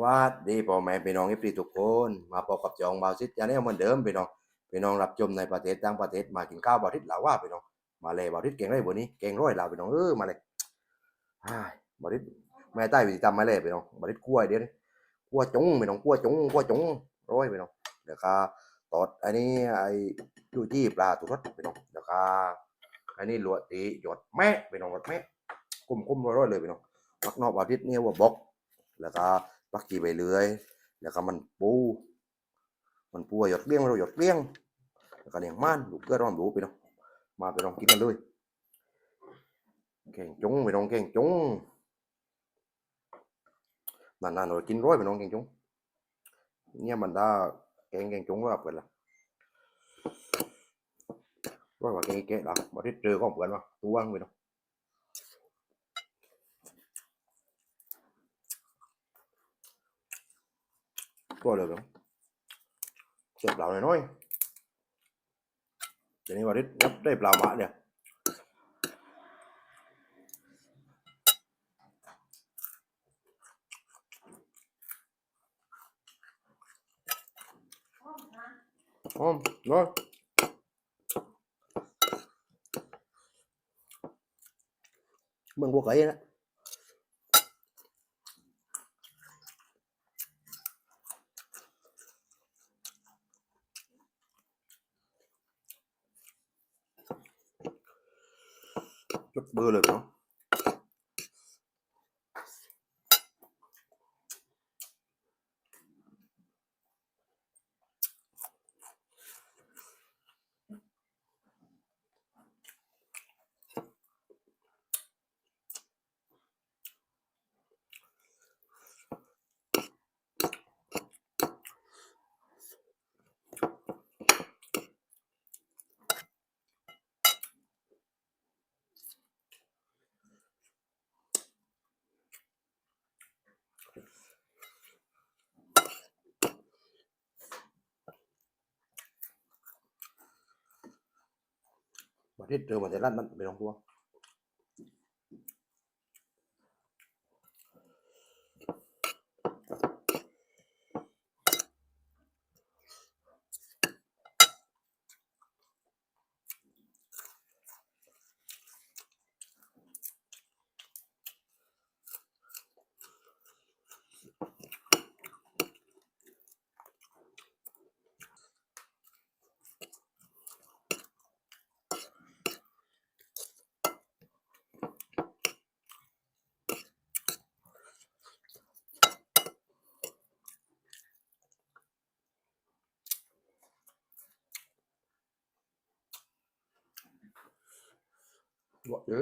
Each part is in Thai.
ว่าดีพ่อแม่พี่น้องเอฟซีทุกคน มาพบกับจองบาวซิดอย่างนี้เหมือนเดิมพี่น้องพี่น้องรับชมในประเทศต่างประเทศมากินข้าวบาวทิศลาว่าพี่น้องมาเลยบาวทิศเก่งไรบ่นี้เก่งร้อยลาวพี่น้องเออมาเลยบาวทิศแม่ใต้วิธีทำมาเลยพี่น้องบาวทิศกล้วยเดี๋ยวนี้กล้วยจงพี่น้องกล้วยจงกล้วยจงร้อยพี่น้องเดี๋ยวก็ตอดอันนี้ไอ้ดูจี้ปลาตุรสพี่น้องเดี๋ยวก็อันนี้หลวดตีหยดแม่พี่น้องหยดแม่กุ้มๆร้อยเลยพี่น้องมักนอกบาวทิศเนี่ยว่าบอกแล้วก็ ปักกีไปเรื่อยแล้วก็มันปู มันปูหยดเลี้ยงเราหยดเลี้ยงแล้วก็เลี้ยงม่านลูกเกลือร้อนรู้ไปเนาะมาไปลองกินกันเลยเก่งจงไปลองเก่งจงนานๆเรากินร้อยไปลองเก่งจงเนี่ยมันได้แกงเก่งจงว่าเปิดละร้อยกว่าแกงแกะละมาที่เจอก็เปิดว่าตัวงไปเนาะ ก็เลยครับเสียบเปล่าหน่อยๆทีนี้ว่าได้รับได้เปล่าหมาเนี่ยอ๋อน้อยเมืองบัวไก่นะ Böyle bu. ประเทศเจอมาแต่รัฐมันไม่ต้องตัว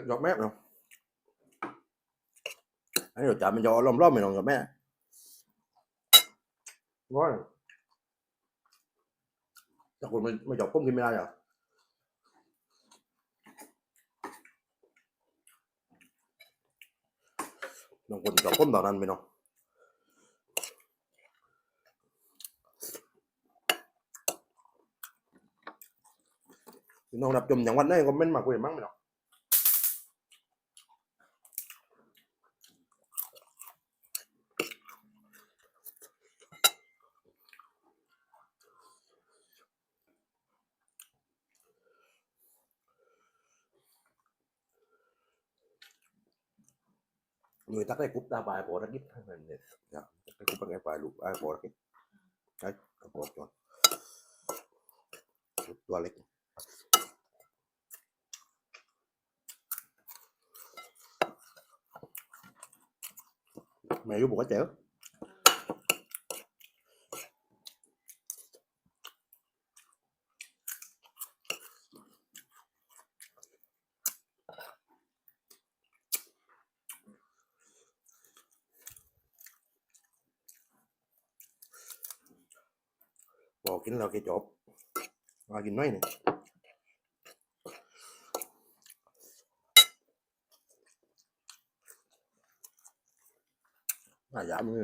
หยอกแม่เนาะไอ้หยอกจ่ามันหยกล้อมรอบไม่ลงหยอกแม่ว้ายแต่คนมันมันหยกพุ่มกินไม่ได้เหรอน้องคนหยอกพุ่มตอนนั้นไมเนาะน้องรับจมอย่างวันนี้ก็เม้นมาคุยมั่งไมเนาะ บอกจอนตัวเล็กแม่อยุบอกว่าเจ๋อบอก กินเราแกจบมากินน้อยเนี่ยน่าหยามือ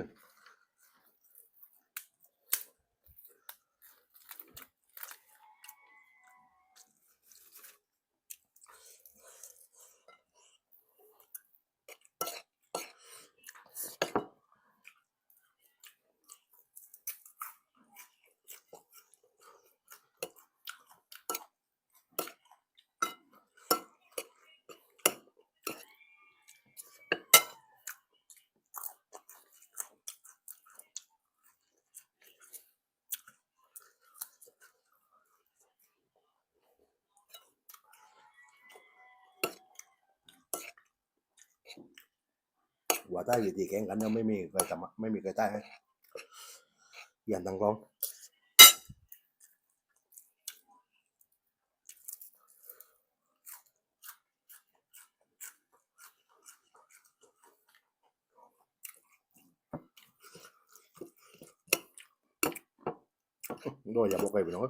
ลยว่าใต้กี่ตีแข่งกันยังไม่มีใครทำไม่มีใครใต้ให้เปลี่ยนทางกลองโดยอย่าบอกใครไปน้อง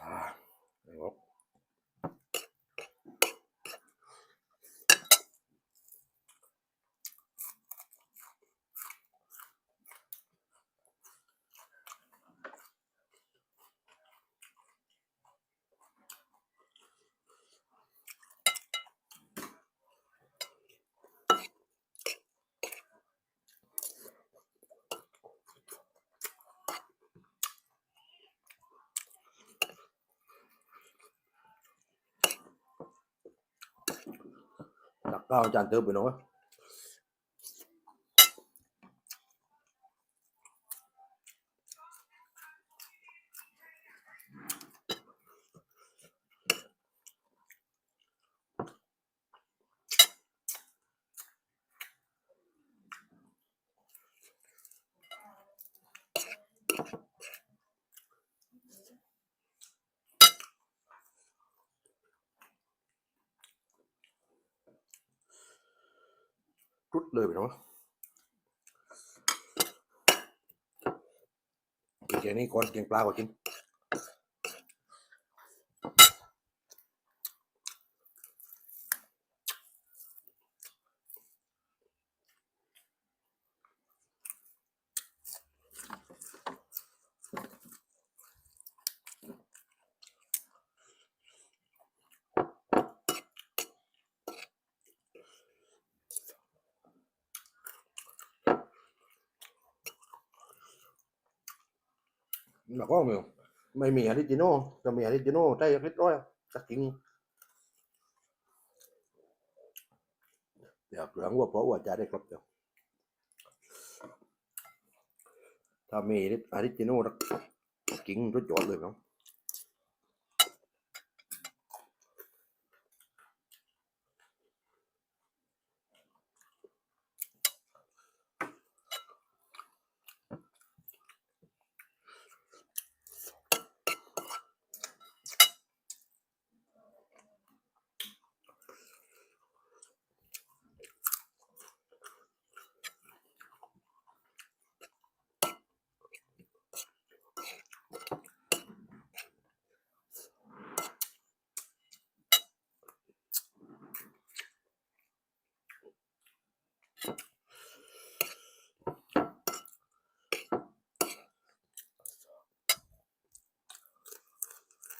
อ่าไม่บอก หลักเก้าอาจารย์เติมไปเลยไปน้องกินแค่นี้ก่อนกินปลาก็กิน แลักว่าไม่ไม่มีออริจินอลจะมีออริจินอลได้เรียบร้อยสักจริงเดี๋ยวเหลืองว่าเพราะว่าจะได้ครบเดี๋ยวถ้ามีออริจินอลจริงรถจอดเลยเนาะบอกแข็งคนนี้ไม่เป็ดต่อได้ยังมั้ง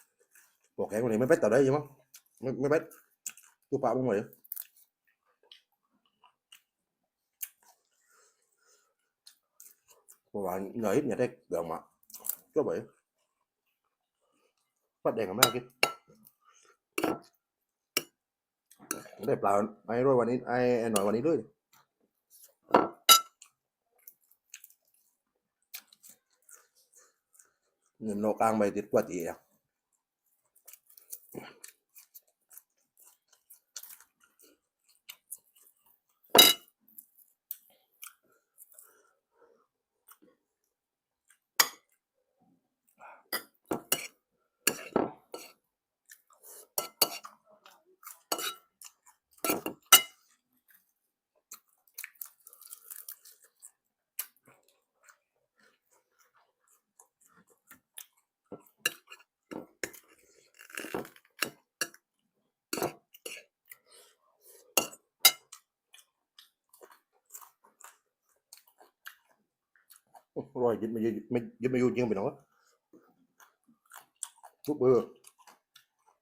ไม่ไม่เป็ดตัวปลาบ้างไหมเพราะว่าเหนื่อย nhà đây gần mà có bị bắt đèn làm sao kia đẹp là ai rồi วันนี้ ai ai nói วันนี้ด้วยเงินโลกลางไปติดกว่าตีอะ รอยยึดไม่ยึดไม่ยึดไม่อยู่จริงไปเนาะทุบเบอร์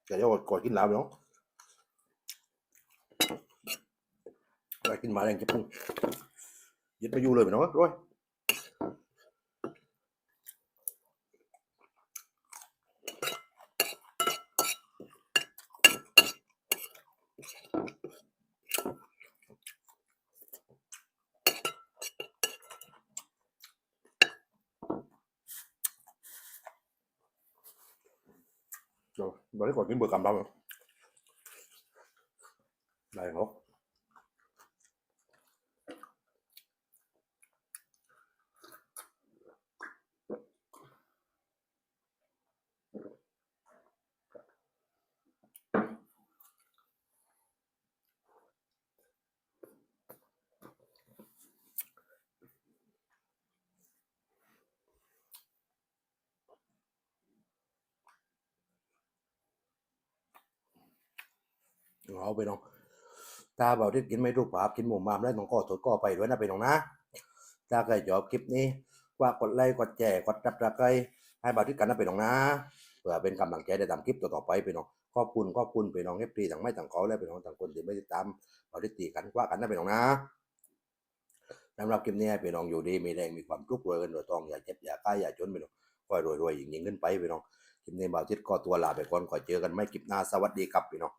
แต่ยอดก่อนกินลาวเนาะอะไรกินมาแรงจะพุ่งยึดไม่อยู่เลยไปเนาะร้อย เดี๋ยวเราได้กดกินเบอร์กำเราได้ครับ เอาไปน้องถ้าเบาที่กินไม่รูปภาพกินหมูมามแล้วน้องก็ถดก็ไปด้วยนะไปน้องนะถ้าใครชอบคลิปนี้ว่ากดไลค์กดแชร์กดรับตะไคร้ให้เบาที่กันนะไปน้องนะเพื่อเป็นกำลังใจได้ทำคลิปต่อๆไปไปน้องขอบคุณขอบคุณไปน้องเอฟซีต่างไม่ต่างเขาและไปน้องต่างคนที่ไม่ติดตามเบาที่ตีกันว่ากันนะไปน้องนะสำหรับคลิปนี้ให้ไปน้องอยู่ดีมีแรงมีความทุกข์รวยเงินรวยทองอย่าเจ็บอย่าใกล้อย่าจนไปน้องคอยรวยๆยิ่งขึ้นไปไปน้องคลิปนี้เบาทิศก็ตัวลาไปก่อนขอเจอกันไม่คลิปหน้าสวัสดีครับพี่น้อง